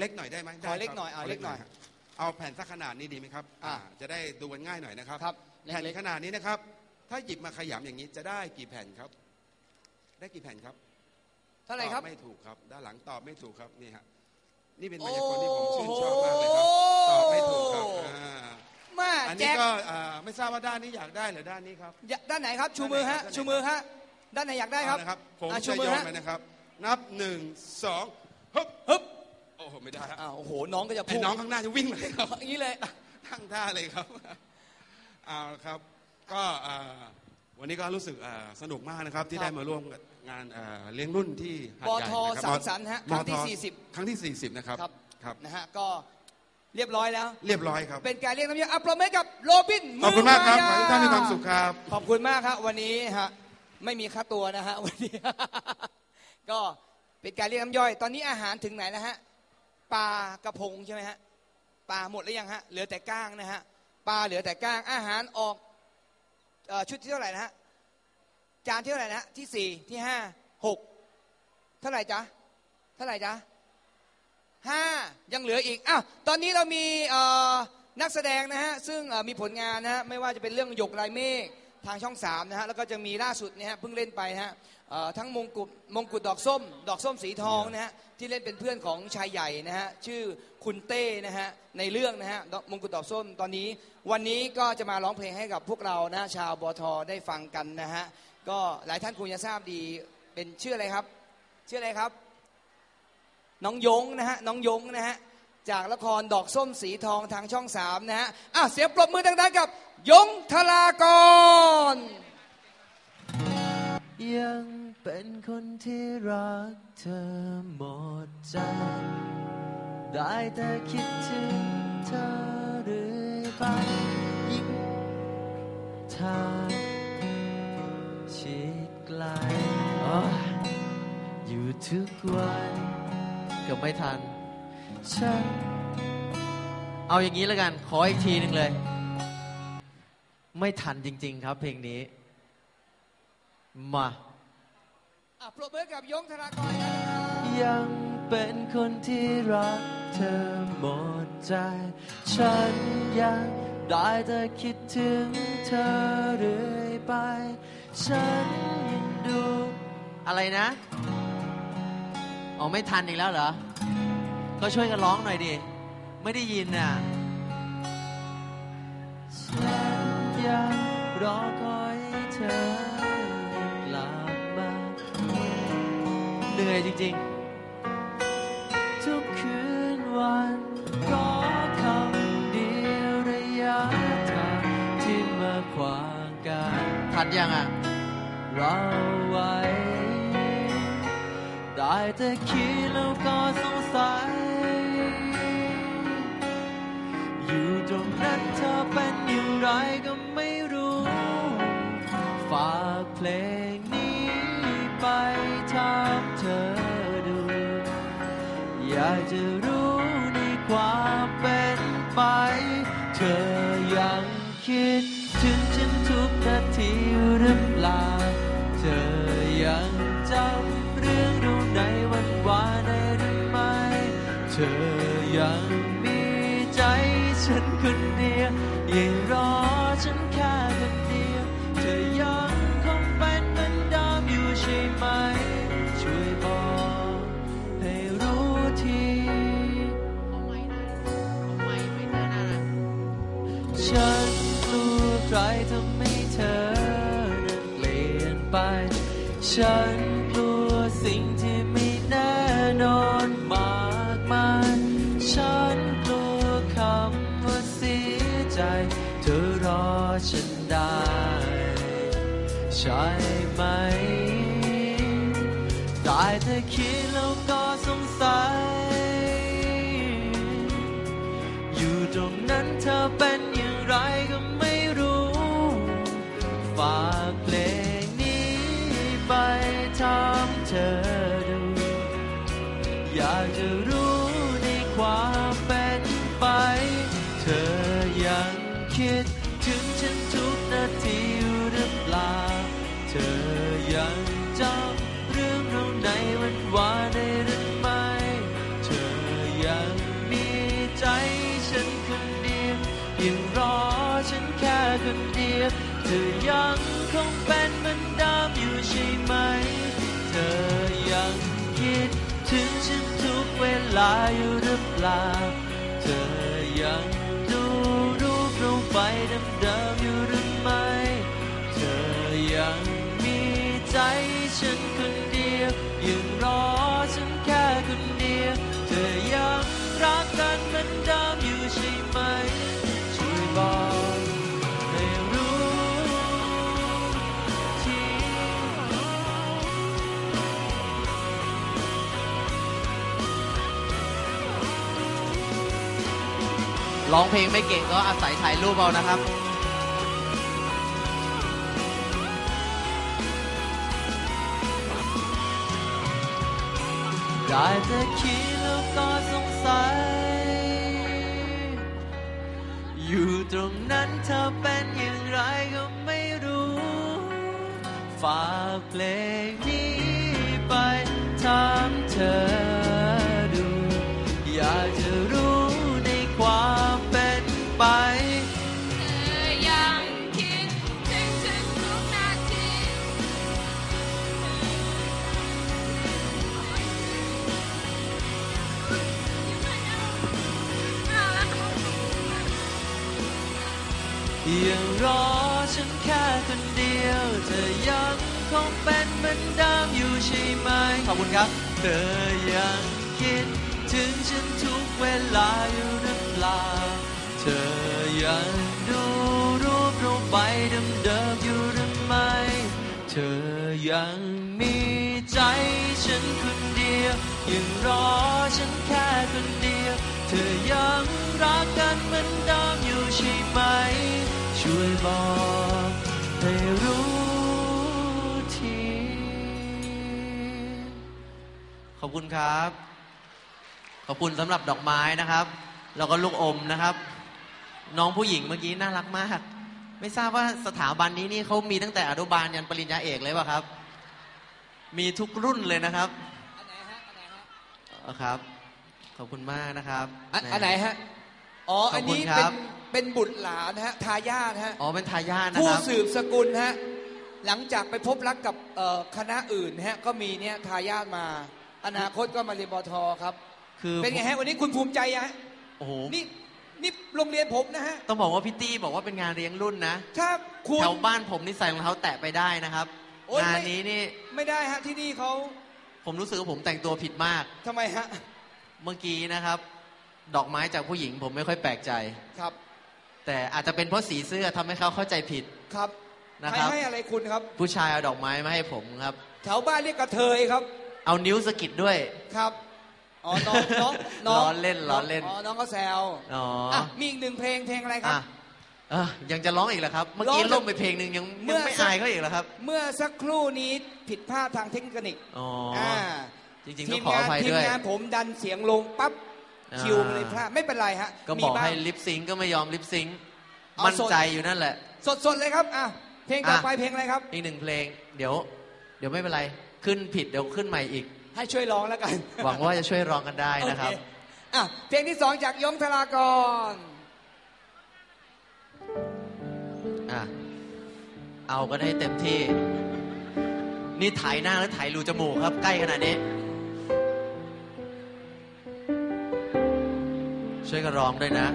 เล็กหน่อยได้ไหมขอเล็กได้ครับหน่อยเอาเล็กหน่อยครับเอาแผ่นสักขนาดนี้ดีไหมครับอ่าจะได้ดูกันง่ายหน่อยนะครับครับแผ่นเล็กๆขนาดนี้นะครับ ถ้าหยิบมาขยำอย่างนี้จะได้กี่แผ่นครับ ได้กี่แผ่นครับเท่าไหร่ครับตอบไม่ถูกครับ ด้านหลังตอบไม่ถูกครับนี่ฮะนี่เป็นมายากลที่ผมชื่นชอบมากเลยครับตอบไม่ถูกครับอ่ามาอันแจนี้กก็อ่าไม่ทราบว่าด้านนี้อยากได้หรือด้านนี้ครับอย่าด้านไหนครับชูมือฮะด้านไหนครับชูมือฮะด้านไหนอยากได้ครับเอานะครับผมอะชูจะมืโยอนฮะไปนะครับ นับหนึ่งสองฮึบฮึบ โอ้โหไม่ได้ฮะอ้าวโอ้โหน้องก็จะไอ้พุ่งน้องข้างหน้าจะวิ่งเลยครับ อย่างนี้เลยทั้งท่าเลยครับ เอาละครับ ก็อ่าวันนี้ก็รู้สึกอ่าสนุกมากนะครับ ที่ครับได้มาร่วมกับงานอ่าเลี้ยงรุ่นที่หาดปใหญ่ทนะคสารัมสันฮะมครั้งที่ท40 ครั้งที่ 40 นะครับ ครับครับ นะฮะก็เรียบร้อยแล้ว เรียบร้อยครับ เป็นการเรียกน้ำยาอัปโหลดให้กับโรบินขอบคุณมากครับยขอให้ทุกท่านมีความสุขครับ ขอบคุณมากครับวันนี้ฮะไม่มีค่าตัวนะฮะวันนี้ ก็เป็นการเรียกน้ำย่อย ตอนนี้อาหารถึงไหนแล้วฮะ ปลากระพงใช่ไหมฮะปลาหมดหรือยังฮะเหลือแต่ก้างนะฮะปลาเหลือแต่ก้างอาหารออกอชุดที่เท่าไหร่นะฮะจานที่เท่าไหร่นะที่สี่ที่ห้าหกเท่าไหร่จ๊ะเท่าไหร่จ๊ะห้ายังเหลืออีกอ้าวตอนนี้เรามีนักแสดงนะฮะซึ่งมีผลงานนะฮะไม่ว่าจะเป็นเรื่องหยกลายเมฆ ทางช่องสามนะฮะแล้วก็จะมีล่าสุดเนี่ยฮะเพิ่งเล่นไปฮะทั้งมงกุฎมงกุฎดอกส้ม ดอกส้มสีทองนะฮะที่เล่นเป็นเพื่อนของชายใหญ่นะฮะชื่อคุณเต้นะฮะในเรื่องนะฮะมงกุฎดอกส้มตอนนี้ วันนี้ก็จะมาร้องเพลงให้กับพวกเรานะชาวบทได้ฟังกันนะฮะก็หลายท่านคงจะทราบดีเป็นชื่ออะไรครับ ชื่ออะไรครับ น้องยงนะฮะน้องยงนะฮะ จากละครดอกส้มสีทองทางช่องสามนะฮะอะเสียงปรบมือดังๆกับ ยงทลากร ยังเป็นคนที่รักเธอหมดใจ ได้แต่คิดถึงเธอเรื่อไปยิ่งทางชิดไกลออยู่ทุกวันกือบไม่ทัน ฉันเอาอย่างนี้แล้วกัน ขออีกทีหนึ่งเลย ไม่ทันจริง ๆ ครับ เพลงนี้ มาอะปรบมือกับยงทลากรนะครับยังเป็นคนที่รักเธอหมดใจ ฉันยังได้แต่คิดถึงเธอเรื่อยไป ฉันยังดู อะไรนะ อ๋อ ไม่ทันอีกแล้วเหรอ ก็ช่วยกันร้องหน่อยดิ ไม่ได้ยินน่ะฉันยังรอคอยเธอกลับมาเหนื่อยจริงๆ ทุกคืนวันก็คำเดียวระยะทางที่มาขวางกันทันยังอะเราไว้ ได้แต่คิดแล้วก็ส ก็ไม่รู้ ฝากเพลงนี้ไปถามเธอดู อยากจะรู้ในความเป็นไป เธอยังคิดถึงฉันทุกนาทีหรือเปล่าเธอ ทำให้เธอนั้นเปลี่ยนไป ฉันกลัวสิ่งที่ไม่แน่นอนมากมาย ฉันกลัวคำว่าเสียใจ เธอรอฉันได้ ใช่ไหมได้แต่คิดแล้วก็ คิดถึงฉันทุกนาทีหรือเปล่า เธอยังจำเรื่องเราในวันวานได้หรือไม่ เธอยังมีใจฉันคนเดียวยังรอฉันแค่คนเดียว เธอยังคงเป็นเหมือนเดิมอยู่ใช่ไหม เธอยังคิดถึงฉันทุกเวลาอยู่หรือเปล่า เธอยัง ร้องเพลงไม่เก่งก็อาศัยถ่ายรูปเอานะครับ ได้แต่คิดแล้วก็สงสัย อยู่ตรงนั้นเธอเป็นอย่างไรก็ไม่รู้ ฝากเพลงนี้ไปถามเธอ ยังรอฉันแค่คนเดียว เธอยังคงเป็นเหมือนเดิมอยู่ใช่ไหม ขอบคุณครับ เธอยังคิดถึงฉันทุกเวลาอยู่หรือเปล่า เธอยังดูรูปเราไปเดิมๆอยู่หรือไม่ เธอยังมีใจฉันคนเดียว ยังรอฉันแค่คนเดียว เธอยังรักกันเหมือนเดิม อบคุณครับ ขอบคุณสำหรับดอกไม้นะครับ แล้วก็ลูกอมนะครับ น้องผู้หญิงเมื่อกี้น่ารักมาก ไม่ทราบว่าสถาบันนี้นี่เขามีตั้งแต่อนุบาลยันปริญญาเอกเลยป่ะครับ มีทุกรุ่นเลยนะครับอันไหนฮะอันไหนฮะอ๋อครับ ขอบคุณมากนะครับอันอันไหนฮะอ๋อขอบคุณอันนี้ครัเป็นบ เป็นบุตรหลานฮะทายาทฮะอ๋อเป็นทายาทนะผู้ครับสืบสกุลฮะหลังจากไปพบรักกับเอ่อคณะอื่นฮะก็มีเนี่ยทายาทมา อนาคตก็มาเรียนบทครับ คือเป็นไงฮะวันนี้คุณภูมิใจฮะโอ้โหนี่นี่โรงเรียนผมนะฮะต้องบอกว่าพี่ตี้บอกว่าเป็นงานเลี้ยงรุ่นนะถ้าคุณแถวบ้านผมนี่ใส่รองเท้าแตะไปได้นะครับโอ๊ยงานไม่นี้นี่ไม่ได้ฮะที่นี่เขาผมรู้สึกว่าผมแต่งตัวผิดมากทำไมฮะเมื่อกี้นะครับ ดอกไม้จากผู้หญิงผมไม่ค่อยแปลกใจครับ แต่อาจจะเป็นเพราะสีเสื้อทำให้เขาเข้าใจผิดครับนะใครครับให้อะไรคุณครับ ผู้ชายเอาดอกไม้มาให้ผมครับแถวบ้านเรียกกระเทยครับ เอานิ้วสะกิดด้วย ครับอ๋อน้องน้องน้องล้อเล่นล้อเล่น อ๋อน้องก็แซวอ๋ออะมีอีกหนึ่งเพลงเพลงอะไรครัอะบเอ้อยังจะร้องอีกเหรอครับ เมื่อกี้ร้องล่มไปเพลงหนึ่งยังเมื่ยังอไม่สักอายเขาอีกเหรอครับ เมื่อสักครู่นี้ผิดพลาดทางเทคนิคอ๋ออ่าจริงๆทีต้องมขอองานภัยทีมด้วยงานผมดันเสียงลงปั๊บอ่าคิวมันเลยพลาดไม่เป็นไรฮะก็มีบอกบ้างให้ลิปซิงก์ก็ไม่ยอมลิปซิงก์เอามั่นสดใจอยู่นั่นแหละ สดๆเลยครับอะเพลงต่อไปอะเพลงอะไรครับ อีกหนึ่งเพลง เดี๋ยว เดี๋ยวไม่เป็นไร ขึ้นผิดเดี๋ยวขึ้นใหม่อีก ให้ช่วยร้องแล้วกัน หวังว่าจะช่วยร้องกันได้นะครับโอเอะเพลงที่สองจากยงธรากรอะเอาก็ได้เต็มที่ นี่ถ่ายหน้าหรือถ่ายรูจมูกครับ ใกล้ขนาดนี้ ช่วยกันร้องด้วยนะ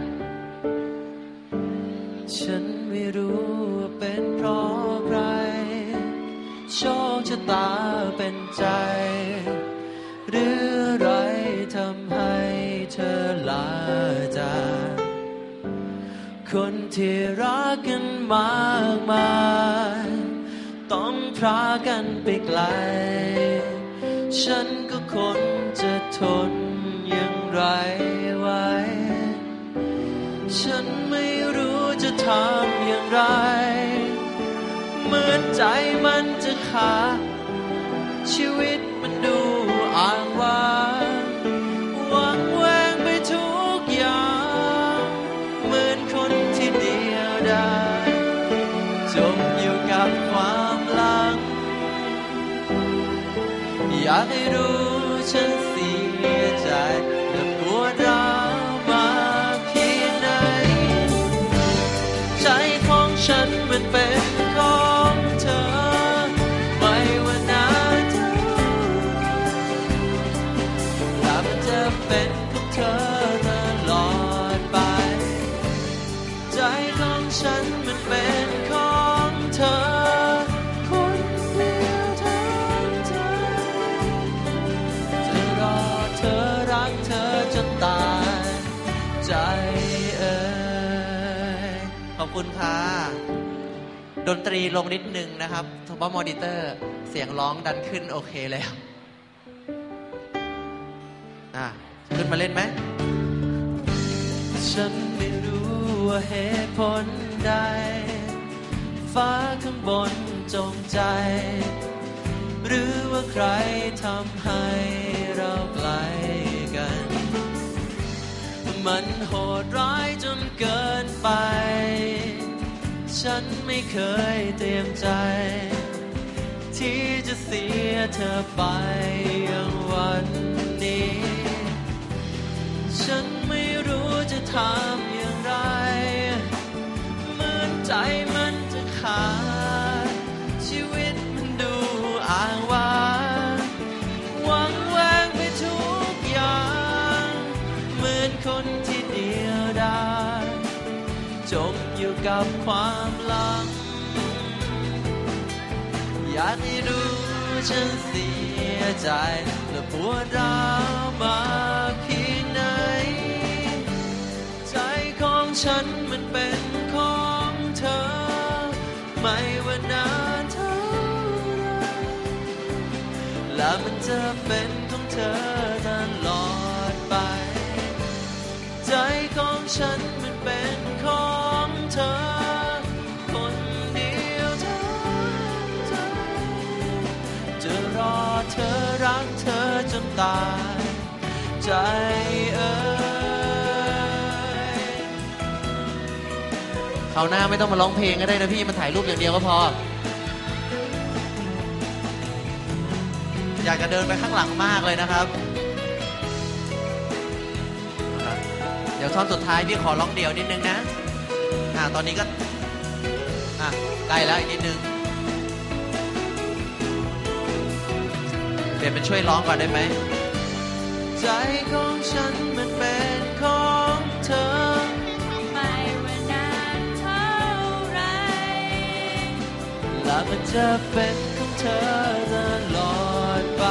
ฉันไม่รู้ว่าเป็นเพราะใคร โชคชะตาเป็นใจ หรืออะไรทำให้เธอลาจากคนที่รักกันมากมาย ต้องพรากันไปไกล ฉันก็คนจะทนอย่างไรไว้ ฉันไม่รู้จะทำอย่างไร เหมือนใจ มันจ ใจเอ่ยขอบคุณค่ะ ดนตรีลงนิดนึงนะครับเฉพาะมอนิเตอร์ เสียงร้องดันขึ้นโอเคแล้วอะขึ้นมาเล่นไหม ฉันไม่รู้ว่าเหตุผลใด ฟ้าข้างบนจงใจ หรือว่าใครทำให้ มันโหดร้ายจนเกินไป ฉันไม่เคยเตรียมใจ ที่จะเสียเธอไปอย่างวันนี้ ฉันไม่รู้จะทำอย่างไร เหมือนใจ กับความหลัง อยากให้รู้ฉันเสียใจและปวดร้าวมากเพียงไหน ใจของฉันมันเป็นของเธอ ไม่ว่านานเท่าไรและมันจะเป็นของเธอตลอดไป ใจของฉัน ตาย ใจเอ่ยเขาวหน้าไม่ต้องมาร้องเพลงก็ได้นะพี่มาถ่ายรูปอย่างเดียวก็พอ อยากจะเดินไปข้างหลังมากเลยนะครับครับเดี๋ยวท่อนสุดท้ายพี่ขอร้องเดี่ยวนิดนึงนะอ่าตอนนี้ก็อะใกล้แล้วอีกนิดนึง ลี่ยนเป็นช่วยร้องก่อนได้ไหมใจของฉันมันเป็นของเธอ ไม่ว่านานเท่าไรและมันจะเป็นของเธอตลอดไป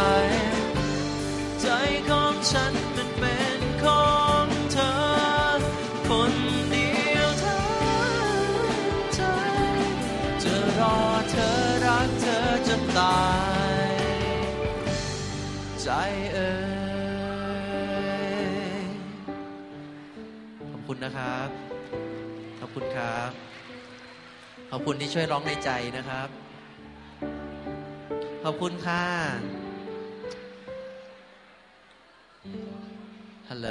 ใจของฉันมันเป็นของเธอ คนเดียวทั้งใจจะรอเธอรักเธอจนตาย เอ่ยขอบคุณนะครับ ขอบคุณครับ ขอบคุณที่ช่วยร้องในใจนะครับ ขอบคุณค่ะฮัลโหล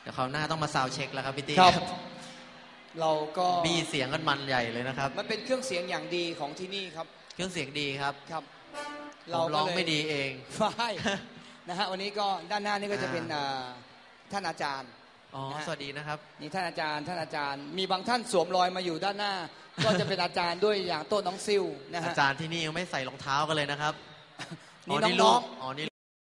เดี๋ยวคราวหน้าต้องมาซาวด์เช็คแล้วครับพี่ตี้ครับ เราก็มีเสียงกันมันใหญ่เลยนะครับ มันเป็นเครื่องเสียงอย่างดีของที่นี่ครับ เครื่องเสียงดีครับครับ ผมร้องก็เลยไม่ดีเองไม่นะฮะวันนี้ก็ด้านหน้านี่ก็จะเป็นอ่าอ่าท่านอาจารย์อ๋อนะฮะสวัสดีนะครับนี่ท่านอาจารย์ท่านอาจารย์ มีบางท่านสวมรอยมาอยู่ด้านหน้า ก็จะเป็นอาจารย์ด้วยอย่างโต้นน้องซิลนะอาฮะจารย์ที่นี่ยังไม่ใส่รองเท้ากันเลยนะครับนี่ลูน้องกอ๋อนี่